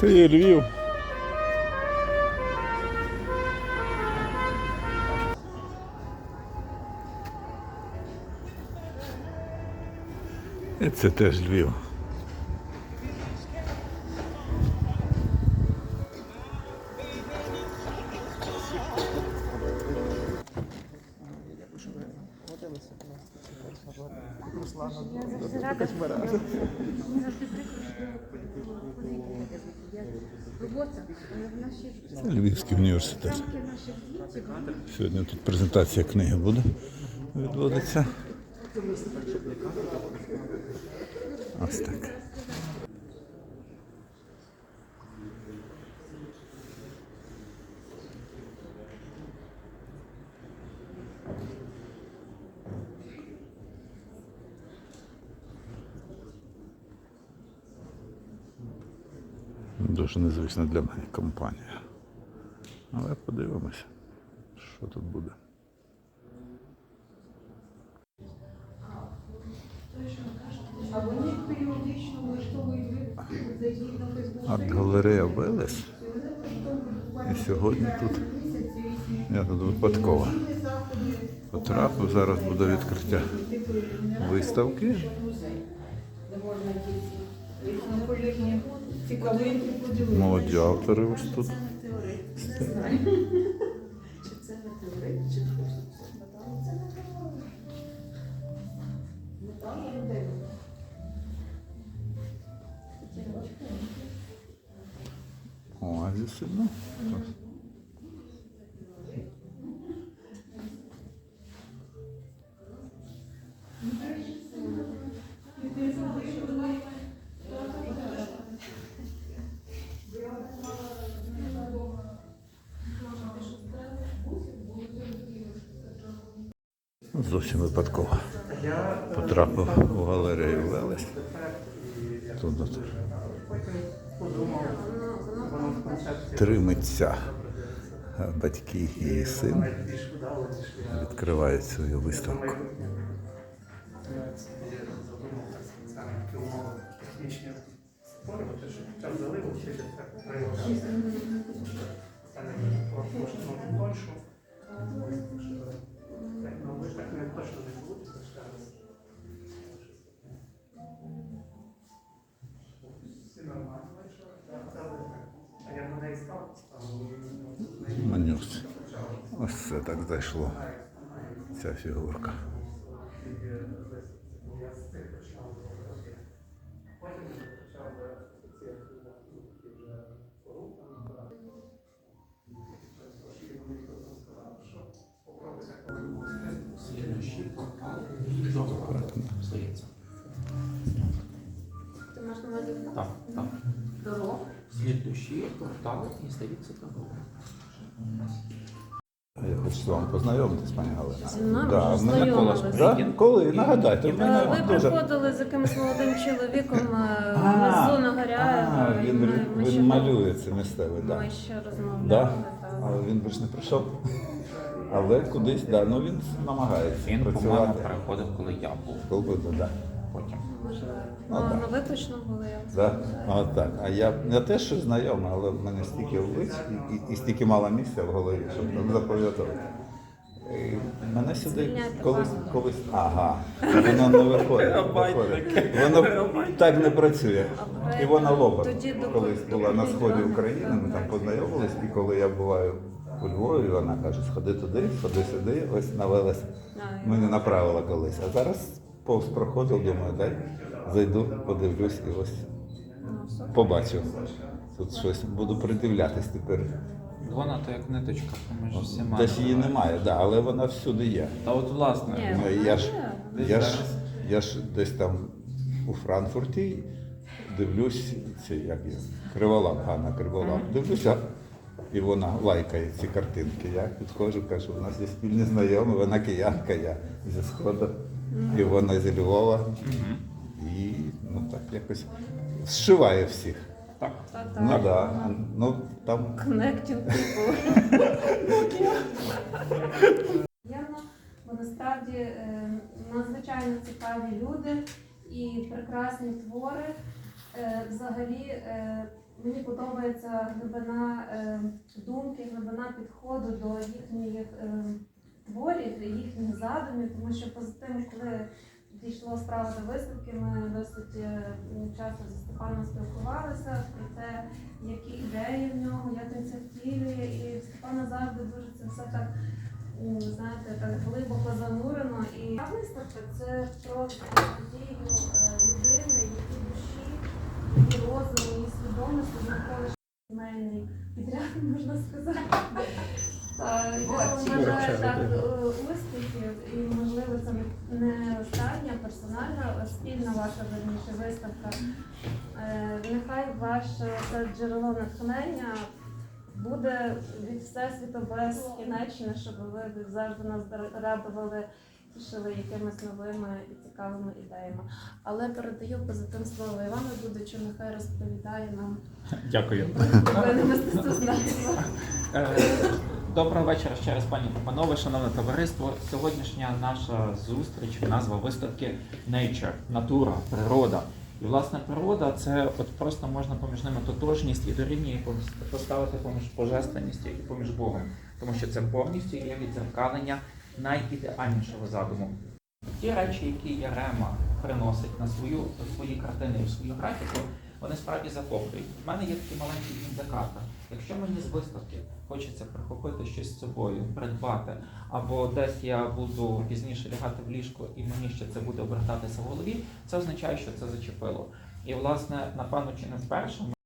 Це є Львів. І це теж Львів. Робота в нашій Це Львівський університет. Сьогодні тут презентація книги буде. Відводиться. Ось так. Дуже незвична для мене компанія. Але подивимося, що тут буде. Арт-галерея Велес. І сьогодні тут я тут випадково потрапив. Зараз буде відкриття виставки. Колірні цікавинки подивитися. Молоді автори ось тут. Не знаю. Чи це метеорит, чи це? Метеорит. Метал людей. Оазіси, ну. Зовсім випадково. Потрапив у галерею Велес. Тут от три митця, батьки і син, відкривають свою виставку. час заливу всі це Манюс. Ось це так зайшло. Ця фігурка. Ти маєш на увазі Так, так. Дорогу? Слідущі портали і здається дорога. Я хочу з вами познайомитись, пані Галина. Зі мною Да, вже Да? Коли? Нагадайте, в Е, мене Ви дуже... приходили з якимось молодим чоловіком е, А, внизу на Гаряєва. а, і він, ми- ми він ще- малює це місцевий, так. Ми ще розмовляли. Да? так. Але він більш не прийшов. Але кудись, да, ну він намагається Він, по-моєму, працювати. переходив, коли я був. Коли буде, да. Ну, Ну, да. ну ви точно були. я Да? А, так. А я не те, що знайомий, але в мене стільки облич і, і, і стільки мало місця в голові, щоб там запам'ятати. І Мене сюди Звільняйте колись, колись. Ага, воно не виходить. виходить. Воно так не працює. А І вона тоді до- колись була на сході України, ми там познайомились, і коли я буваю у Львові, вона каже, сходи туди, сходи сюди, ось навелась. А, Мене направила колись. А зараз повз проходив, думаю, дай зайду, подивлюсь і ось побачив. Тут щось буду придивлятись тепер. Вона то як ниточка поміж всіма. Десь її немає, да, але вона всюди є. Та от власне. Ні. Ну, Я ж, Десь я ж, я ж десь там у Франкфурті дивлюсь, ці, як є, криволап, Ганна Криволап. Дивлюся, і вона лайкає ці картинки. Я підходжу, кажу, у нас є спільні знайомі, вона киянка, я зі Сходу, і вона зі Львова. І ну так якось зшиває всіх. Так. Та, Ну так. да. Ну там Connecting people. Приємно, бо насправді е, надзвичайно цікаві люди і прекрасні твори. Е, Взагалі, е, мені подобається глибина е, думки, глибина підходу до їхніх творів, їхніх задумів, тому що поза тим, коли дійшло справа до виставки, ми досить часто зі Степаном спілкувалися про те, які ідеї в нього, як він це втілює, і Степана завжди дуже це все так. Знаєте, так глибоко занурено. І виставка це просто подію е, людини, її душі, її розуму, її сімейний підряд, можна сказати. Та, Я вважаю так е, успіхів, і можливо це не- не остання персональна, а спільна ваша верніше виставка. Е, Нехай ваше це джерело натхнення буде від всесвіту безкінечне, щоб ви завжди нас радували, тішили якимись новими і цікавими ідеями. Але передаю позитив слово Івану Дудичу, нехай розповідає нам Дякую. про мистецтвознавство. Е, Доброго вечора ще раз, пані та панове, шановне товариство. Сьогоднішня наша зустріч, назва виставки Nature, натура, природа. І власне природа це от просто можна поміж ними тотожність і дорівнює поставити поміж божественністю і поміж Богом, тому що це повністю є відзеркалення найідеальнішого задуму. Ті речі, які Ярема приносить на свою свої картини в свою графіку, вони справді захоплюють. У мене є такий маленький індикатор. Якщо мені з виставки хочеться прихопити щось з собою, придбати, або десь я буду пізніше лягати в ліжко і мені ще це буде обертатися в голові, це означає, що це зачепило. І власне, напевно, чи не вперше